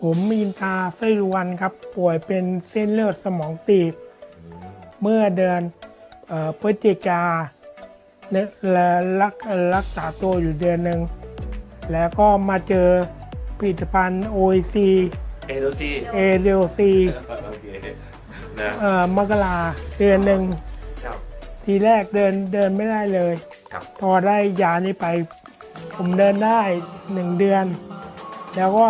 ผมมีนตาไส้รวนครับ ป่วยเป็นเส้นเลือดสมองตีบ เมื่อเดือนเออพฤศจิกาเนี่ยและรักรักษาตัวอยู่เดือนหนึ่ง แล้วก็มาเจอผลิตภัณฑ์ OEC เอโดซี ADOC โอเคนะเอ่อมกราเดือนหนึ่งครับทีแรกเดินเดินไม่ได้เลยครับพอได้ยานี้ไป ผมเดินได้หนึ่งเดือน แล้วก็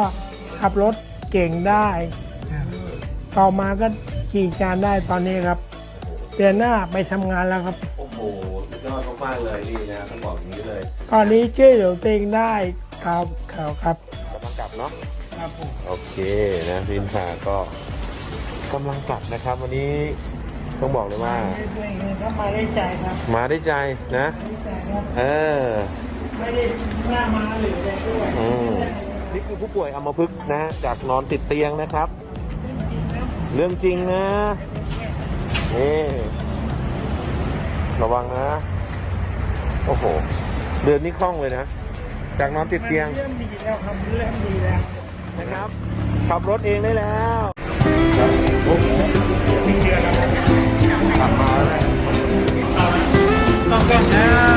ขับรถเก่งได้ ต่อมาก็ขี่จานได้ตอนนี้ครับเดือนหน้าไปทำงานแล้วครับ โอ้โหสุดยอดมากๆเลยนี่นะต้องบอกอย่างนี้เลยตอนนี้ช่วยเหลือตัวเองได้ครับครับครับกำลังกลับเนาะ ครับผม โอเคนะพินพาก็กำลังกลับนะครับ วันนี้ต้องบอกเลยว่า ได้ตัวเองก็มาได้ใจครับมาได้ใจนะ ได้ใจครับ เออ ไม่ได้หน้ามาหรืออะไรด้วยอืม นี่คือผู้ป่วยอัมพฤกษ์นะจากนอนติดเตียงนะครับ เรื่องจริงนะนี่ระวังนะ โอ้โห เดินนี่คล่องเลยนะ จากนอนติดเตียงเริ่มดีแล้วครับเริ่มดีแล้วนะครับ ขับรถเองได้แล้วกลับมาแล้วต้องก็นะ